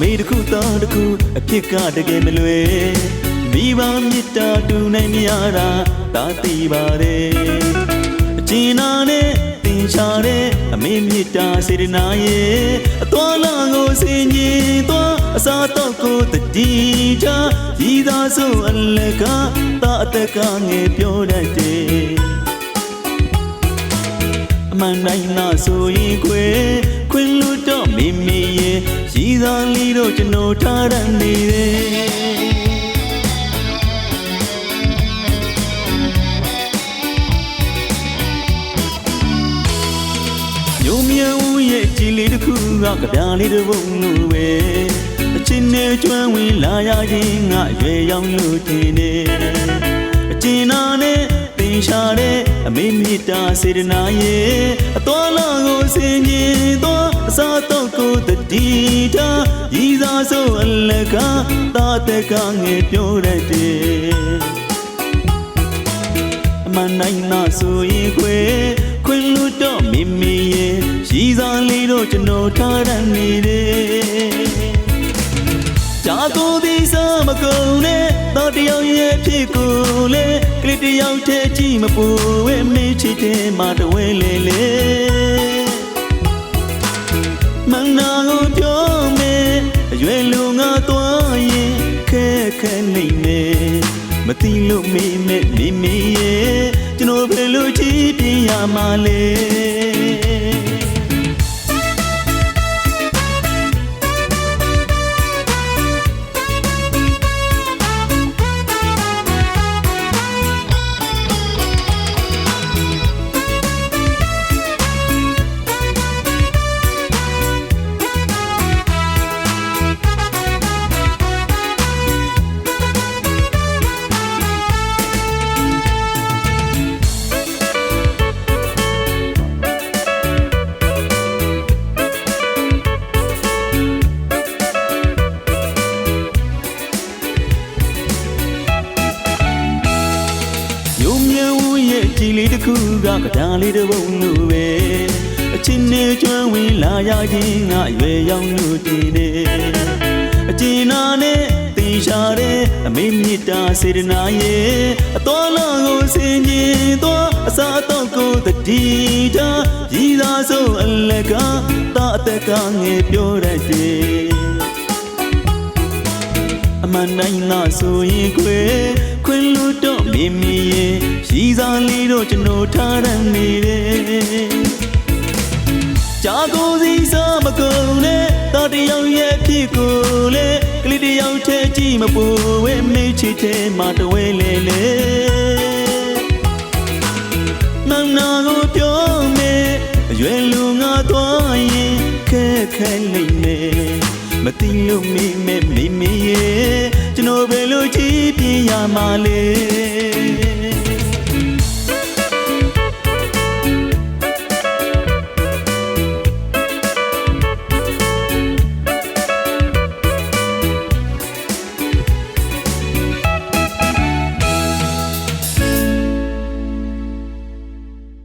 မေတခုသားတခုအဖြစ်ကတကယ်မလွယ်မိဘမေတ္တာတူနိုင်မရတာသာသိပါတယ်အကျဉ်းနာနဲ့တင်ရှားတဲ့အမေမေတ္တာစေတနာရဲ့အတော်လာကိုစင်ကြီးသွားအစာတော့ကိုတတိချရည်သာဆိုအလကားတာအတက်ကငယ်ပြောတတ်တယ်အမှန်တိုင်းသာဆိုရင်ခွေ ခွင်လို့တော့မိမိရဲ့ရည်သာလေးတော့ကျွန်တော်ထားရနေတယ်ညုံမြဦးရဲ့ကြည်လေးတစ်ခုကကြပြားလေးတစ်ပုံလိုပဲအချင်းနဲ့ကျွမ်းဝင်လာရခြင်းငါရွယ်ရောက်လို့တင်တယ်အကျဉ်းနာနဲ့တင်ရှာတဲ့အမေမြတ်တာစေရနာရဲ့အတော်လာကိုစင်ကြီးတော့ ဆိုအလကားတာတက်ကငယ်ပြောတတ်တယ်အမှန်တိုင်းသာဆိုရင်ခွေခွင်လို့တော့မိမိရဲ့ရည်စားလေးတော့ကျွန်တော်ထားရနေတယ်ဂျာကိုဒီစားမကုန်နဲ့တော့တယောက်ရဲ့ဖြစ်ကိုလေကလေးတယောက်တည်းကြည့်မပူဝဲမေးချစ်တယ်မတဝဲလေလေမန်နာကို လို့မေးမဲ့မိမိရဲ့ကျွန်တော်ဘယ်လိုကြည့်ပြရမှာလဲ ကြည်လေးတစ်ခုကကဒါလေးတစ်ပုံလိုပဲအချင်းနဲ့ကျွမ်းဝင်လာရခြင်းငါရွယ်ရောက်လို့တည်တယ်အကျဉ်းနာနဲ့တင်ရှားတဲ့အမေမြတ်တာစေရနာရဲ့အတော်လာကိုစင်ကြီးတော့အစာတော့ကိုတတိထားရည်သာဆိုအလကားတာအတက်ကငယ်ပြောတတ်တယ်အမှန်တိုင်းသာဆိုရင်ခွေခွင်လို့တော့မိမိရဲ့ရည် စားလေးတော့ကျွန်တော်ထားရနေတယ်ကြာကိုစီစားမကုန်နဲ့တော့တယောက်ရဲ့ဖြစ်ကိုလေကလေးတယောက်တည်းကြည့်မပူဝဲမေးချစ်တဲ့မတဝဲလေလေနန်းနာကိုပြောမယ်အရွယ်လူငါသွားရင်ခဲခဲလိမ့်မယ်မသိလို့မိမဲမိမိရဲ့ကျွန်တော်ဘယ်လိုကြည့်ပြရမှာလဲ